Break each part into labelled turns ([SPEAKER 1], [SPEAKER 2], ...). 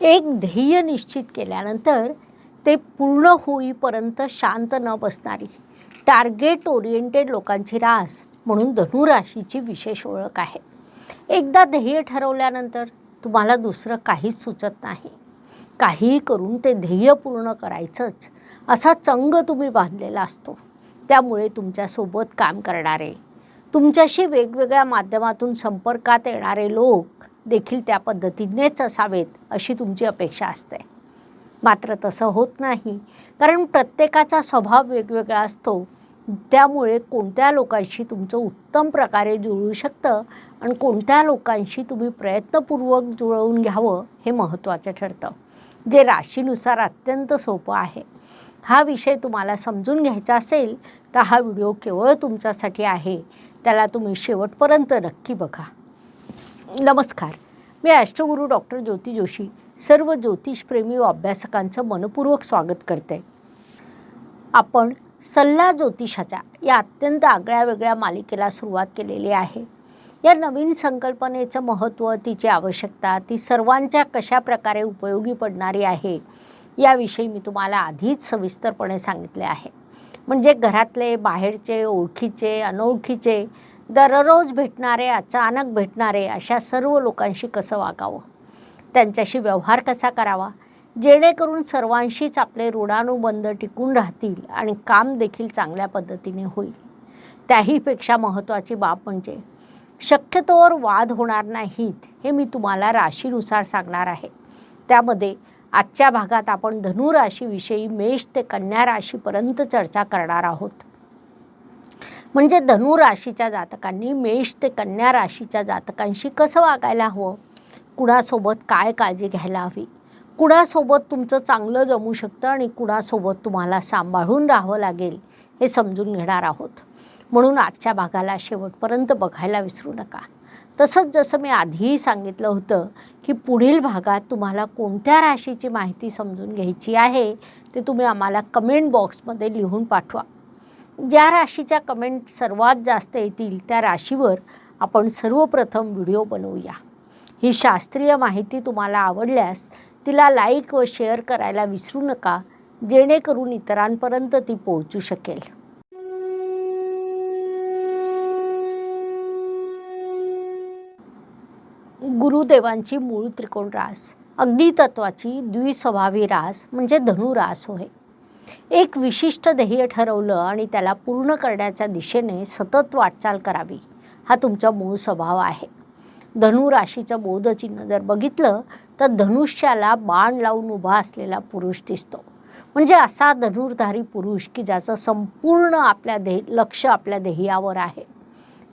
[SPEAKER 1] एक ध्येय निश्चित केल्यानंतर ते पूर्ण होईपर्यंत शांत न बसणारी टार्गेट ओरिएंटेड लोकांची रास म्हणून धनुराशीची विशेष ओळख आहे. एकदा ध्येय ठरवल्यानंतर तुम्हाला दुसरं काहीच सुचत नाही. काहीही करून ते ध्येय पूर्ण करायचंच असा चंग तुम्ही बांधलेला असतो. त्यामुळे तुमच्यासोबत काम करणारे तुमच्याशी वेगवेगळ्या माध्यमातून संपर्कात येणारे लोक देखील त्या पद्धतीनेच असावेत अशी तुमची अपेक्षा असते. मात्र तसं होत नाही. कारण प्रत्येकाचा स्वभाव वेगवेगळा असतो. त्यामुळे कोणत्या लोकांशी तुमचं उत्तम प्रकारे जुळू शकतं आणि कोणत्या लोकांशी तुम्ही प्रयत्नपूर्वक जुळवून घ्यावं हे महत्त्वाचं ठरतं. जे राशीनुसार अत्यंत सोपं आहे. हा विषय तुम्हाला समजून घ्यायचा असेल तर हा व्हिडिओ केवळ तुमच्यासाठी आहे. त्याला तुम्ही शेवटपर्यंत नक्की बघा. नमस्कार. मी अष्टगुरू डॉक्टर ज्योती जोशी सर्व ज्योतिषप्रेमी व अभ्यासकांचं मनपूर्वक स्वागत करते. आपण सल्ला ज्योतिषाच्या या अत्यंत आगळ्या वेगळ्या मालिकेला सुरुवात केलेली आहे. या नवीन संकल्पनेचं महत्त्व तिची आवश्यकता ती सर्वांच्या कशा प्रकारे उपयोगी पडणारी आहे याविषयी मी तुम्हाला आधीच सविस्तरपणे सांगितले आहे. म्हणजे घरातले बाहेरचे ओळखीचे अनोळखीचे दररोज भेटणारे अचानक भेटणारे अशा सर्व लोकांशी कसं वागावं? त्यांच्याशी व्यवहार कसा करावा? जेणेकरून सर्वांशीच आपले ऋणानुबंध टिकून राहतील आणि काम देखील चांगल्या पद्धतीने होईल. त्याहीपेक्षा महत्त्वाची बाब म्हणजे शक्यतोवर वाद होणार नाहीत हे मी तुम्हाला राशीनुसार सांगणार आहे. त्यामध्ये आजच्या भागात आपण धनुराशीविषयी मेष ते कन्या राशीपर्यंत चर्चा करणार आहोत. म्हणजे धनु राशीच्या जातकांनी मेष ते कन्या राशीच्या जातकांशी कसं वागायला हवं? कुणासोबत काय काळजी घ्यायला हवी? कुणासोबत तुमचं चांगलं जमू शकतं आणि कुणासोबत तुम्हाला सांभाळून राहावं लागेल हे समजून घेणार आहोत. म्हणून आजच्या भागाला शेवटपर्यंत बघायला विसरू नका. तसंच जसं मी आधीही सांगितलं होतं की पुढील भागात तुम्हाला कोणत्या राशीची माहिती समजून घ्यायची आहे ते तुम्ही आम्हाला कमेंट बॉक्समध्ये लिहून पाठवा. ज्या राशीच्या कमेंट सर्वात जास्त येतील त्या राशीवर आपण सर्वप्रथम व्हिडिओ बनवूया. ही शास्त्रीय माहिती तुम्हाला आवडल्यास तिला लाईक व शेअर करायला विसरू नका जेणेकरून इतरांपर्यंत ती पोहोचू शकेल. गुरुदेवांची मूळ त्रिकोण रास अग्नितत्वाची द्विस्वभावी रास म्हणजे धनुरास होय. एक विशिष्ट ध्येय ठरवलं आणि त्याला पूर्ण करण्याच्या दिशेने सतत वाटचाल करावी हा तुमचा मूळ स्वभाव आहे. धनु राशीचं बोधचिन्ह जर बघितलं तर धनुष्याला बाण लावून उभा असलेला पुरुष दिसतो. म्हणजे असा धनुर्धारी पुरुष की ज्याचं संपूर्ण आपल्या ध्ये लक्ष आपल्या ध्येयावर आहे.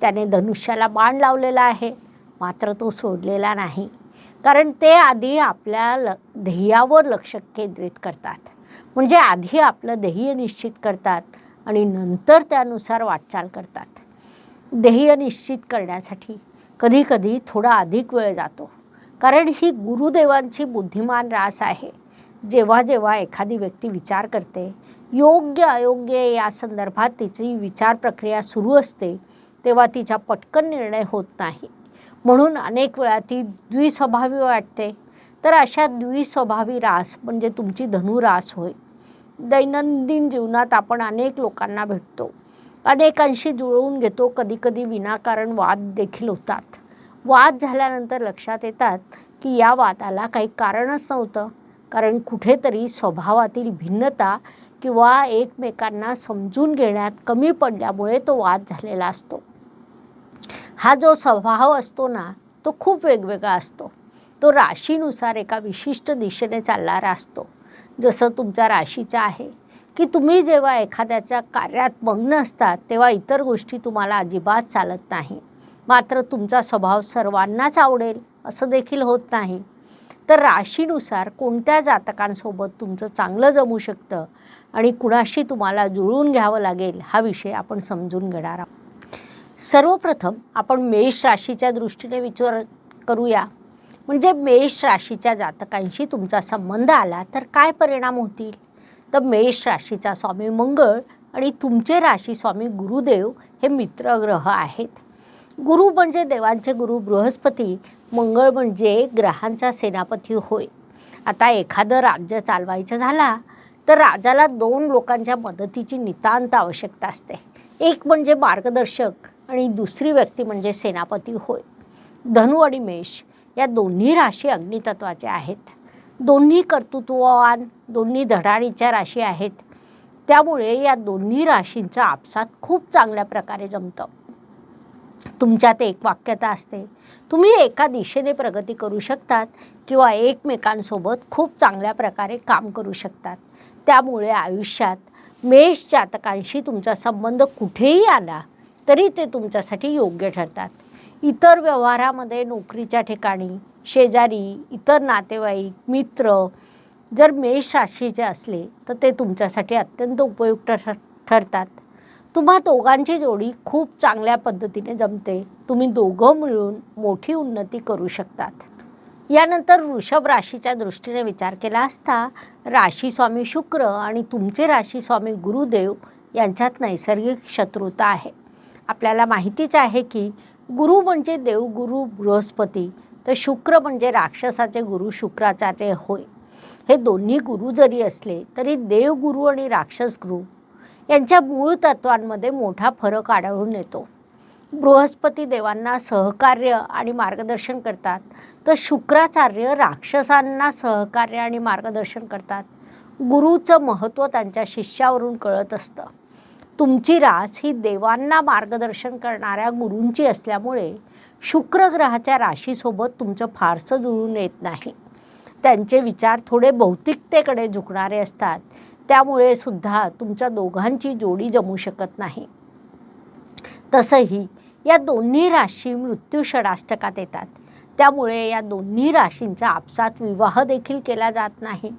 [SPEAKER 1] त्याने धनुष्याला बाण लावलेला आहे मात्र तो सोडलेला नाही. कारण ते आधी आपल्या ल ध्येयावर लक्ष केंद्रित करतात. म्हणजे आधी आपलं ध्येय निश्चित करतात आणि नंतर त्यानुसार वाटचाल करतात. ध्येय निश्चित करण्यासाठी कधीकधी थोडा अधिक वेळ जातो. कारण ही गुरुदेवांची बुद्धिमान रास आहे. जेव्हा जेव्हा एखादी व्यक्ती विचार करते योग्य अयोग्य या संदर्भात तिची विचार प्रक्रिया सुरू असते तेव्हा तिचा पटकन निर्णय होत नाही. म्हणून अनेक वेळा ती द्विस्वभावी वाटते. तर अशा द्विस्वभावी रास म्हणजे तुमची धनुरास होय. दैनंदिन जीवनात आपण अनेक लोकांना भेटतो. अनेकांशी जुळवून घेतो. कधीकधी विनाकारण वाद देखील होतात. वाद झाल्यानंतर लक्षात येतात की या वादाला काही कारणच नव्हतं. कारण कुठेतरी स्वभावातील भिन्नता किंवा एकमेकांना समजून घेण्यात कमी पडल्यामुळे तो वाद झालेला असतो. हा जो स्वभाव असतो ना तो खूप वेगवेगळा असतो. तो राशीनुसार एका विशिष्ट दिशेने चालणारा असतो. जसं तुमच्या राशीचा आहे की तुम्ही जेव्हा एखाद्याच्या कार्यात मग्न असतात तेव्हा इतर गोष्टी तुम्हाला अजिबात चालत नाही. मात्र तुमचा स्वभाव सर्वांनाच आवडेल असं देखील होत नाही. तर राशीनुसार कोणत्या जातकांसोबत तुमचं चांगलं जमू शकतं आणि कुणाशी तुम्हाला जुळवून घ्यावं लागेल हा विषय आपण समजून घेणार आहोत. सर्वप्रथम आपण मेष राशीच्या दृष्टीने विचार करूया. म्हणजे मेष राशीच्या जातकांशी तुमचा संबंध आला तर काय परिणाम होतील? तर मेष राशीचा स्वामी मंगळ आणि तुमचे राशी स्वामी गुरुदेव हे मित्रग्रह आहेत. गुरु म्हणजे देवांचे गुरु बृहस्पती मंगळ म्हणजे ग्रहांचा सेनापती होय. आता एखादं राज्य चालवायचं झाला तर राजाला दोन लोकांच्या मदतीची नितांत आवश्यकता असते. एक म्हणजे मार्गदर्शक आणि दुसरी व्यक्ती म्हणजे सेनापती होय. धनु आणि मेष या दोन्ही राशी अग्नितत्वाच्या आहेत. दोन्ही कर्तृत्ववान दोन्ही धडाडीच्या राशी आहेत. त्यामुळे या दोन्ही राशींचं आपसात खूप चांगल्या प्रकारे जमतं. तुमच्यात एक वाक्यता असते. तुम्ही एका दिशेने प्रगती करू शकतात किंवा एकमेकांसोबत खूप चांगल्या प्रकारे काम करू शकतात. त्यामुळे आयुष्यात मेष जातकांशी तुमचा संबंध कुठेही आला तरी ते तुमच्यासाठी योग्य ठरतात. इतर व्यवहारामध्ये नोकरीच्या ठिकाणी शेजारी इतर नातेवाईक मित्र जर मेष राशीचे असले तर ते तुमच्यासाठी अत्यंत उपयुक्त ठर ठरतात. तुम्हा दोघांची जोडी खूप चांगल्या पद्धतीने जमते. तुम्ही दोघं मिळून मोठी उन्नती करू शकतात. यानंतर वृषभ राशीच्या दृष्टीने विचार केला असता राशी स्वामी शुक्र आणि तुमचे राशी स्वामी गुरुदेव यांच्यात नैसर्गिक शत्रुता आहे. आपल्याला माहितीच आहे की गुरु म्हणजे देवगुरु बृहस्पती. तर शुक्र म्हणजे राक्षसाचे गुरु शुक्राचार्य होय. हे दोन्ही गुरु जरी असले तरी देवगुरु आणि राक्षस गुरु यांच्या मूळ तत्वांमध्ये मोठा फरक आढळून येतो. बृहस्पती देवांना सहकार्य आणि मार्गदर्शन करतात तर शुक्राचार्य राक्षसांना सहकार्य आणि मार्गदर्शन करतात. गुरुचं महत्त्व त्यांच्या शिष्यावरून कळत असतं. तुमची रास ही देवांना मार्गदर्शन करणाऱ्या गुरूंची असल्यामुळे शुक्र ग्रहाच्या राशीसोबत तुमचं फारसं जुळून येत नाही. त्यांचे विचार थोडे भौतिकतेकडे झुकणारे असतात. त्यामुळे सुद्धा तुमच्या दोघांची जोडी जमू शकत नाही. तसंही या दोन्ही राशी मृत्यू षडाष्टकात येतात. त्यामुळे या दोन्ही राशींचा आपसात विवाह देखील केला जात नाही.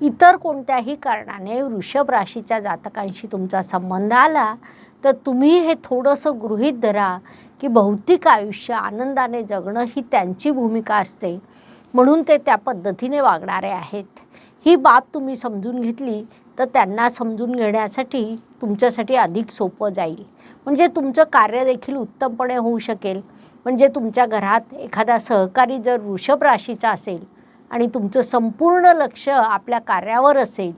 [SPEAKER 1] इतर कोणत्याही कारणाने वृषभ राशीच्या जातकांशी तुमचा संबंध आला तर तुम्ही हे थोडंसं गृहीत धरा की भौतिक आयुष्य आनंदाने जगणं ही त्यांची भूमिका असते. म्हणून ते त्या पद्धतीने वागणारे आहेत. ही बाब तुम्ही समजून घेतली तर त्यांना समजून घेण्यासाठी तुमच्यासाठी अधिक सोपं जाईल. म्हणजे तुमचं कार्य देखील उत्तमपणे होऊ शकेल. म्हणजे तुमच्या घरात एखादा सहकारी जर वृषभ राशीचा असेल आणि तुमचं संपूर्ण लक्ष आपल्या कार्यावर असेल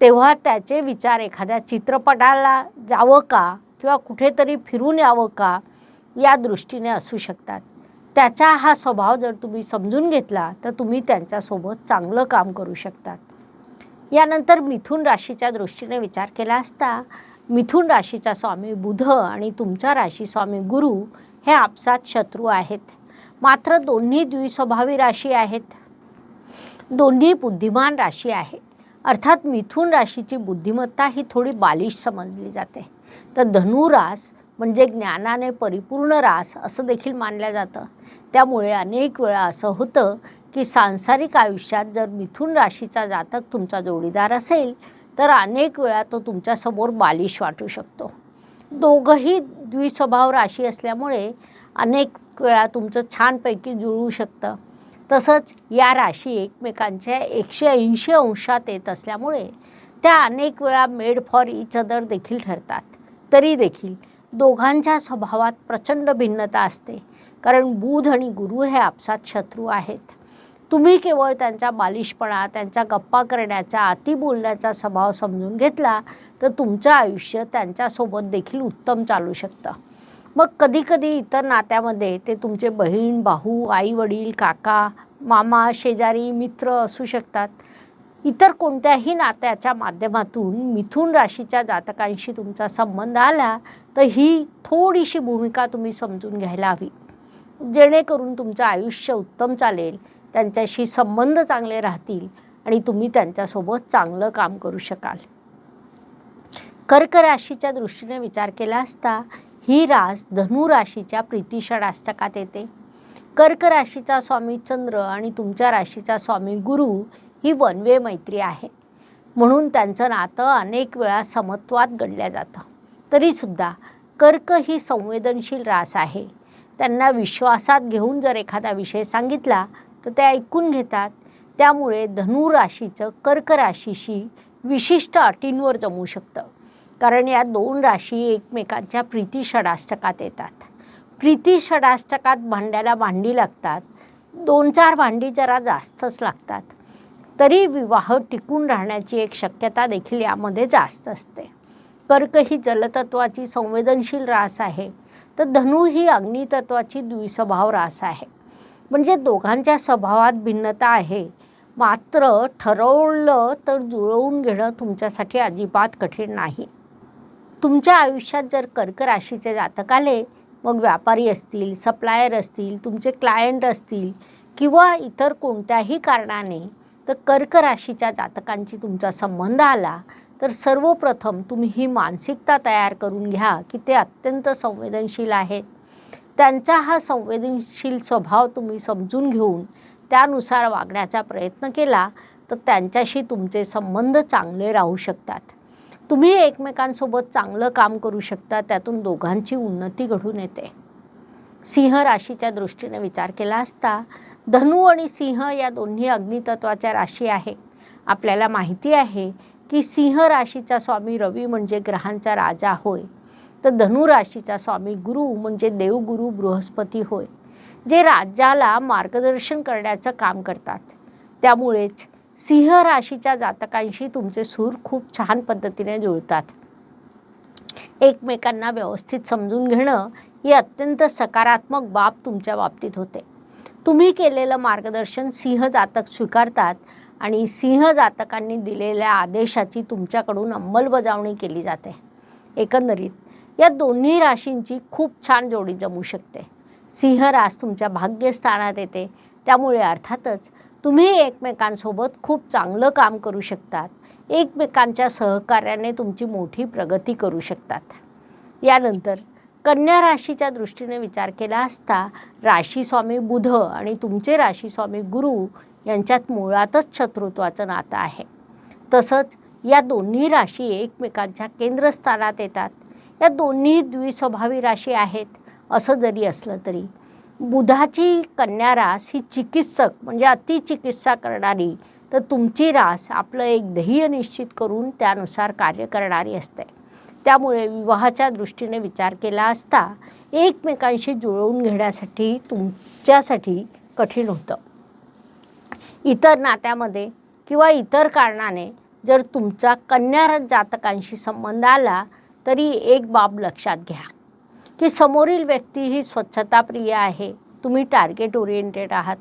[SPEAKER 1] तेव्हा त्याचे विचार एखाद्या चित्रपटाला जावं का किंवा कुठेतरी फिरून यावं का या दृष्टीने असू शकतात. त्याचा हा स्वभाव जर तुम्ही समजून घेतला तर तुम्ही त्यांच्यासोबत चांगलं काम करू शकतात. यानंतर मिथुन राशीच्या दृष्टीने विचार केला असता मिथुन राशीचा स्वामी बुध आणि तुमच्या राशी स्वामी गुरु हे आपसात शत्रू आहेत. मात्र दोन्ही द्विस्वभावी राशी आहेत. दोन्ही बुद्धिमान राशी आहे अर्थात मिथुन राशीची बुद्धिमत्ता ही थोडी बालिश समजली जाते. तर धनुरास म्हणजे ज्ञानाने परिपूर्ण रास असं देखील मानलं जातं. त्यामुळे अनेक वेळा असं होतं की सांसारिक आयुष्यात जर मिथुन राशीचा जातक तुमचा जोडीदार असेल तर अनेक वेळा तो तुमच्यासमोर बालिश वाटू शकतो. दोघंही द्विस्वभाव राशी असल्यामुळे अनेक वेळा तुमचं छानपैकी जुळू शकतं. तसंच या राशी एकमेकांच्या एकशे ऐंशी अंशात येत असल्यामुळे त्या अनेक वेळा मेड फॉर इच अदर देखील ठरतात. तरी देखील दोघांच्या स्वभावात प्रचंड भिन्नता असते. कारण बुध आणि गुरु हे आपसात शत्रू आहेत. तुम्ही केवळ त्यांचा बालिशपणा त्यांच्या गप्पा करण्याचा अति बोलण्याचा स्वभाव समजून घेतला तर तुमचं आयुष्य त्यांच्यासोबत देखील उत्तम चालू शकतं. मग कधीकधी इतर नात्यामध्ये ते तुमचे बहीण भाऊ आई वडील काका मामा शेजारी मित्र असू शकतात. इतर कोणत्याही नात्याच्या माध्यमातून मिथुन राशीच्या जातकांशी तुमचा संबंध आला तर ही थोडीशी भूमिका तुम्ही समजून घ्यायला हवी. जेणेकरून तुमचं आयुष्य उत्तम चालेल त्यांच्याशी संबंध चांगले राहतील आणि तुम्ही त्यांच्यासोबत चांगलं काम करू शकाल. कर्क राशीच्या दृष्टीने विचार केला असता ही रास धनु राशीच्या प्रीतिषडाष्टकात येते. कर्क राशीचा स्वामी चंद्र आणि तुमच्या राशीचा स्वामी गुरु ही वनवे मैत्री आहे. म्हणून त्यांचं नातं अनेक वेळा समत्वात गणल्या जातं. तरीसुद्धा कर्क ही संवेदनशील रास आहे. त्यांना विश्वासात घेऊन जर एखादा विषय सांगितला तर ते ऐकून घेतात. त्यामुळे धनु राशीचं कर्क राशीशी विशिष्ट अटींवर जमू शकतं. कारण या दोन राशी एकमेकांच्या प्रीती षडाष्टकात येतात. प्रीती षडाष्टकात भांड्याला भांडी लागतात. दोन चार भांडी जरा जास्तच लागतात. तरी विवाह टिकून राहण्याची एक शक्यता देखील यामध्ये जास्त असते. कर्क ही जलतत्वाची संवेदनशील रास आहे. तर धनु ही अग्नितत्वाची द्विस्वभाव रास आहे. म्हणजे दोघांच्या स्वभावात भिन्नता आहे. मात्र ठरवलं तर जुळवून घेणं तुमच्यासाठी अजिबात कठीण नाही. तुमच्या आयुष्यात जर कर्क राशीचे जातक आले मग व्यापारी असतील सप्लायर असतील तुमचे क्लायंट असतील किंवा इतर कोणत्याही कारणाने तर कर्क राशीच्या जातकांची तुमचा संबंध आला तर सर्वप्रथम तुम्ही ही मानसिकता तयार करून घ्या की ते अत्यंत संवेदनशील आहेत. त्यांचा हा संवेदनशील स्वभाव तुम्ही समजून घेऊन त्यानुसार वागण्याचा प्रयत्न केला तर त्यांच्याशी तुमचे संबंध चांगले राहू शकतात. तुम्ही एकमेकांसोबत चांगलं काम करू शकता त्यातून दोघांची उन्नती घडून येते. सिंह राशीच्या दृष्टीने विचार केला असता धनु आणि सिंह या दोन्ही अग्नितत्वाच्या राशी आहे. आपल्याला माहिती आहे की सिंह राशीचा स्वामी रवी म्हणजे ग्रहांचा राजा होय तर धनु राशीचा स्वामी गुरु म्हणजे देवगुरु बृहस्पती होय जे राज्याला मार्गदर्शन करण्याचं काम करतात. त्यामुळेच सिंह राशीच्या जातकांशी तुमचे सूर खूप छान पद्धतीने जुळतात. एकमेकांना व्यवस्थित समजून घेणं ही अत्यंत सकारात्मक बाब तुमच्या बाबतीत होते. तुम्ही केलेलं मार्गदर्शन सिंह जातक स्वीकारतात आणि सिंह जातकांनी दिलेल्या आदेशाची तुमच्याकडून अंमलबजावणी केली जाते. एकंदरीत या दोन्ही राशींची खूप छान जोडी जमू शकते. सिंह रास तुमच्या भाग्यस्थानात येते. त्यामुळे अर्थातच तुम्ही एकमेकांसोबत खूप चांगलं काम करू शकतात. एकमेकांच्या सहकार्याने तुमची मोठी प्रगती करू शकतात. यानंतर कन्या राशीच्या दृष्टीने विचार केला असता राशीस्वामी बुध आणि तुमचे राशीस्वामी गुरु यांच्यात मुळातच शत्रुत्वाचं नातं आहे. तसंच या दोन्ही राशी एकमेकांच्या केंद्रस्थानात येतात. या दोन्ही द्विस्वभावी राशी आहेत. असं जरी असलं तरी बुधाची कन्या रास ही चिकित्सक म्हणजे अतिचिकित्सा करणारी तर तुमची रास आपलं एक ध्येय निश्चित करून त्यानुसार कार्य करणारी असते. त्यामुळे विवाहाच्या दृष्टीने विचार केला असता एकमेकांशी जुळवून घेण्यासाठी तुमच्यासाठी कठीण होतं. इतर नात्यामध्ये किंवा इतर कारणाने जर तुमचा कन्या जातकांशी संबंध आला तरी एक बाब लक्षात घ्या. की समोरील व्यक्ती ही स्वच्छताप्रिय आहे. तुम्ही टार्गेट ओरिएंटेड आहात.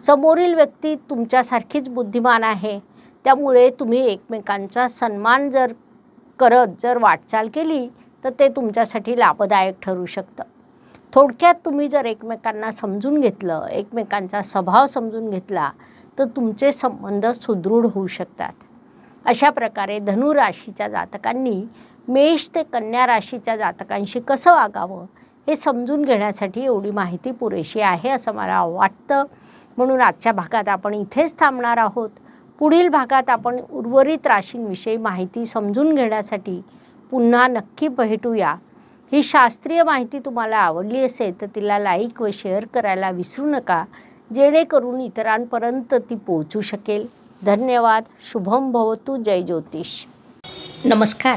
[SPEAKER 1] समोरील व्यक्ती तुमच्यासारखीच बुद्धिमान आहे. त्यामुळे तुम्ही एकमेकांचा सन्मान जर करत जर वाटचाल केली तर ते तुमच्यासाठी लाभदायक ठरू शकतं. थोडक्यात तुम्ही जर एकमेकांना समजून घेतलं एकमेकांचा स्वभाव समजून घेतला तर तुमचे संबंध सुदृढ होऊ शकतात. अशा प्रकारे धनुराशीच्या जातकांनी मेष ते कन्या राशीच्या जातकांशी कसं वागावं हे समजून घेण्यासाठी एवढी माहिती पुरेशी आहे असं मला वाटतं. म्हणून आजच्या भागात आपण इथेच थांबणार आहोत. पुढील भागात आपण उर्वरित राशींविषयी माहिती समजून घेण्यासाठी पुन्हा नक्की भेटूया. ही शास्त्रीय माहिती तुम्हाला आवडली असेल तर तिला लाईक व शेअर करायला विसरू नका जेणेकरून इतरांपर्यंत ती पोहोचू शकेल. धन्यवाद. शुभम भवतु. जय ज्योतिष. नमस्कार.